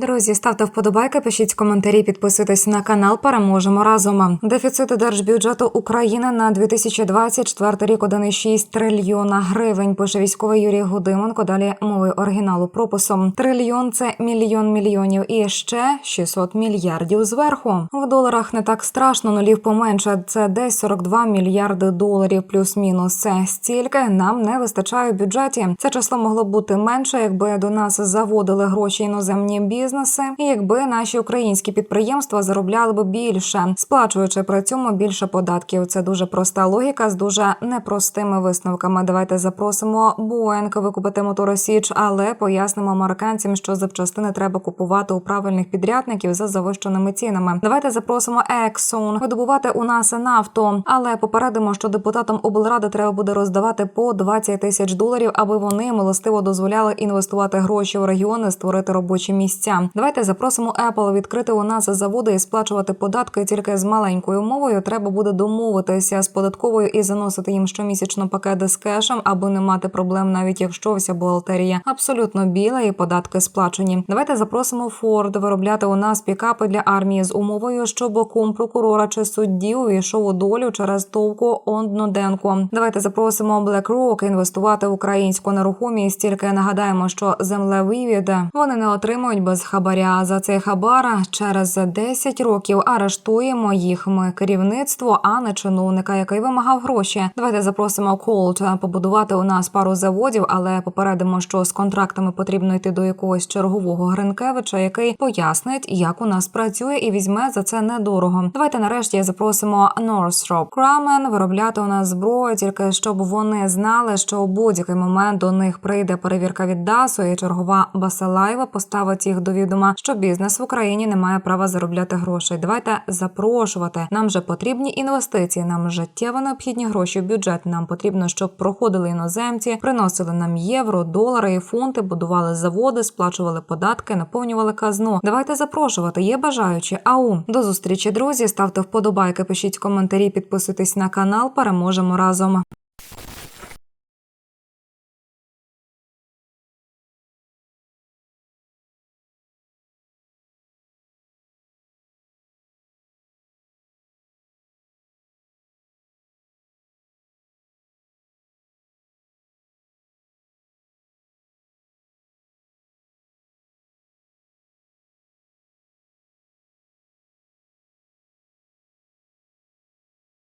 Друзі, ставте вподобайки, пишіть коментарі, підписуйтесь на канал. Переможемо разом. Дефіцит держбюджету України на 2024 рік 1,6 трильйона гривень. Пише військовий Юрій Гудименко. Далі мови оригіналу прописом. Трильйон це мільйон мільйонів і ще 600 мільярдів зверху. В доларах не так страшно, нулів поменше. Це десь 42 мільярди доларів плюс-мінус. Це стільки нам не вистачає в бюджеті. Це число могло б бути менше, якби до нас заводили гроші іноземні бізнеси, і якби наші українські підприємства заробляли б більше, сплачуючи при цьому більше податків. Це дуже проста логіка з дуже непростими висновками. Давайте запросимо Боїнг викупити мотори Січ, але пояснимо американцям, що запчастини треба купувати у правильних підрядників за завищеними цінами. Давайте запросимо Exxon видобувати у нас нафту, але попередимо, що депутатам облради треба буде роздавати по 20 тисяч доларів, аби вони милостиво дозволяли інвестувати гроші в регіони, створити робочі місця. Давайте запросимо Apple відкрити у нас заводи і сплачувати податки тільки з маленькою мовою. Треба буде домовитися з податковою і заносити їм щомісячно пакети з кешем, аби не мати проблем, навіть якщо вся бухгалтерія абсолютно біла і податки сплачені. Давайте запросимо Ford виробляти у нас пікапи для армії з умовою, щоб кум прокурора чи судді увійшов у долю через товку одноденку. Давайте запросимо BlackRock інвестувати в українську нерухомість. Тільки нагадаємо, що землевивід вони не отримують без хабаря. За цей хабар через 10 років арештуємо їх. Ми керівництво, а не чиновника, який вимагав гроші. Давайте запросимо Колт побудувати у нас пару заводів, але попередимо, що з контрактами потрібно йти до якогось чергового Гринкевича, який пояснить, як у нас працює, і візьме за це недорого. Давайте нарешті запросимо Northrop Grumman виробляти у нас зброю, тільки щоб вони знали, що у будь-який момент до них прийде перевірка від ДАСу, і чергова Басалаєва поставить їх до відома, що бізнес в Україні не має права заробляти грошей. Давайте запрошувати. Нам же потрібні інвестиції. Нам життєво необхідні гроші в бюджет. Нам потрібно, щоб проходили іноземці, приносили нам євро, долари і фунти, будували заводи, сплачували податки, наповнювали казну. Давайте запрошувати. Є бажаючі. Ау до зустрічі, друзі. Ставте вподобайки, пишіть коментарі, підписуйтесь на канал. Переможемо разом.